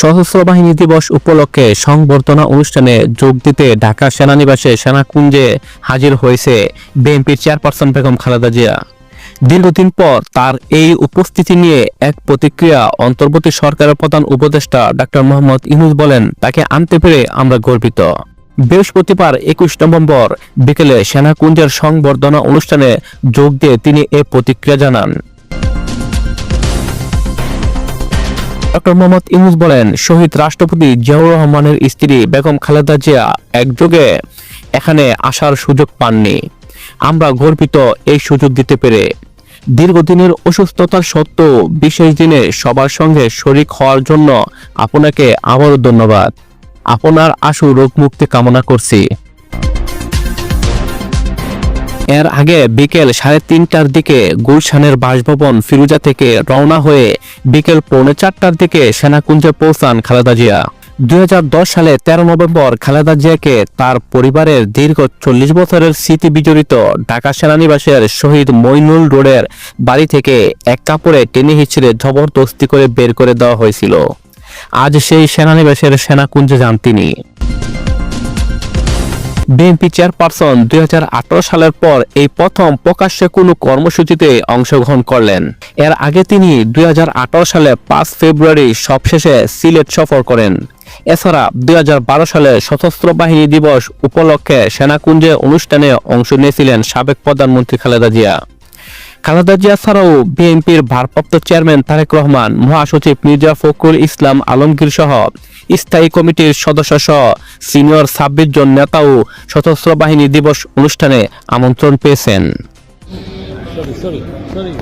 সশস্ত্র বাহিনী দিবস উপলক্ষে সংবর্ধনা অনুষ্ঠানে যোগ দিতে ঢাকা সেনানিবাসে সেনাকুঞ্জে হাজির হয়েছে বিএনপির চেয়ারপারসন বেগম খালেদা জিয়া। দীর্ঘদিন পর তার এই উপস্থিতি নিয়ে এক প্রতিক্রিয়া অন্তর্বর্তী সরকারের প্রধান উপদেষ্টা ডাক্তার মোহাম্মদ ইনুস বলেন, তাকে আনতে পেরে আমরা গর্বিত। বৃহস্পতিবার একুশ নভেম্বর বিকেলে সেনাকুঞ্জের সংবর্ধনা অনুষ্ঠানে যোগ দিয়ে তিনি এ প্রতিক্রিয়া জানান। ডক্টর মোহাম্মদ ইউনুস বলেন, শহীদ রাষ্ট্রপতি জিয়াউর রহমানের স্ত্রী বেগম খালেদা জিয়া একযোগে এখানে আসার সুযোগ পাননি। আমরা গর্বিত এই সুযোগ দিতে পেরে। দীর্ঘদিনের অসুস্থতার সত্ত্বেও বিশেষ দিনে সবার সঙ্গে শরিক হওয়ার জন্য আপনাকে আবারও ধন্যবাদ। আপনার আশু রোগ মুক্তি কামনা করছি। এর আগে বিকেল সাড়ে তিনটার দিকে গুলশানের বাসভবন ফিরুজা থেকে রওনা হয়ে বিকেল পৌনে চারটার দিকে সেনাকুঞ্জে পৌঁছান খালেদা জিয়া। দুই হাজার দশ সালে তেরো নভেম্বর খালেদা জিয়াকে তার পরিবারের দীর্ঘ চল্লিশ বছরের স্মৃতি বিজড়িত ঢাকা সেনানিবাসের শহীদ মইনুল রোডের বাড়ি থেকে এক কাপড়ে টেনে হিচড়ে জবরদস্তি করে বের করে দেওয়া হয়েছিল। আজ সেই সেনানিবাসের সেনাকুঞ্জে যান তিনি। বিএনপি চেয়ারপারসন দুই সালের পর এই প্রথম প্রকাশ্যে কোনো কর্মসূচিতে অংশগ্রহণ করলেন। এর আগে তিনি দুই হাজার আঠারো সালে পাঁচ ফেব্রুয়ারি সবশেষে সিলেট সফর করেন। এছাড়া দুই হাজার বারো সালে সশস্ত্র বাহিনী দিবস উপলক্ষে সেনাকুঞ্জে অনুষ্ঠানে অংশ নিয়েছিলেন সাবেক প্রধানমন্ত্রী খালেদা জিয়া। খালেদা জিয়া ছাড়াও বিএনপির ভারপ্রাপ্ত চেয়ারম্যান তারেক রহমান, মহাসচিব মির্জা ফখরুল ইসলাম আলমগীর সহ স্থায়ী কমিটির সদস্য সহ সিনিয়র ছাব্বিশ জন নেতাও সশস্ত্র বাহিনী দিবস অনুষ্ঠানে আমন্ত্রণ পেয়েছেন। Sorry, sorry,